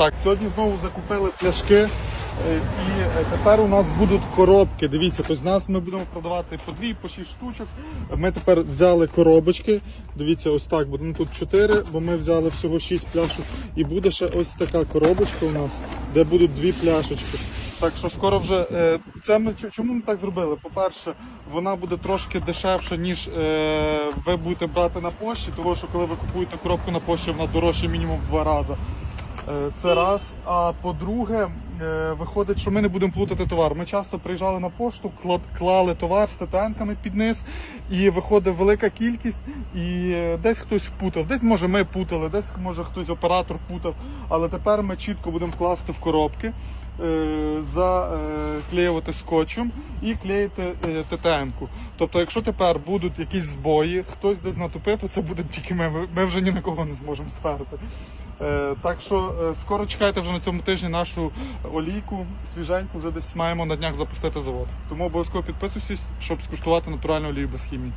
Так, сьогодні знову закупили пляшки. е, І е, тепер у нас будуть коробки. Дивіться, тобто з нас ми будемо продавати по дві, по шість штучок. Ми тепер взяли коробочки. Дивіться, ось так буде. Ну тут чотири, бо ми взяли всього шість пляшок. І буде ще ось така коробочка у нас, де будуть дві пляшечки. Так що скоро вже е, це ми чому ми так зробили? По-перше, вона буде трошки дешевша, ніж ви будете брати на пошті, тому що коли ви купуєте коробку на пошті, вона дорожча мінімум в два рази. Е, Це раз. А по-друге, виходить, що ми не будемо плутати товар. Ми часто приїжджали на пошту, клали товар з тетенками під низ, і виходить велика кількість, і е, десь хтось впутав, десь може ми путали, десь може хтось оператор путав. Але тепер ми чітко будемо класти в коробки, е, заклеювати скотчем і клеїти е, Тобто, якщо тепер будуть якісь збої, хтось десь натупив, то це буде тільки ми. Ми- вже ні на кого не зможемо сперти. Е, Так що е, скоро чекайте вже на цьому тижні нашу олійку свіженьку, вже десь маємо на днях запустити завод. Тому обов'язково підписуйтесь, щоб скуштувати натуральну олію без хімії.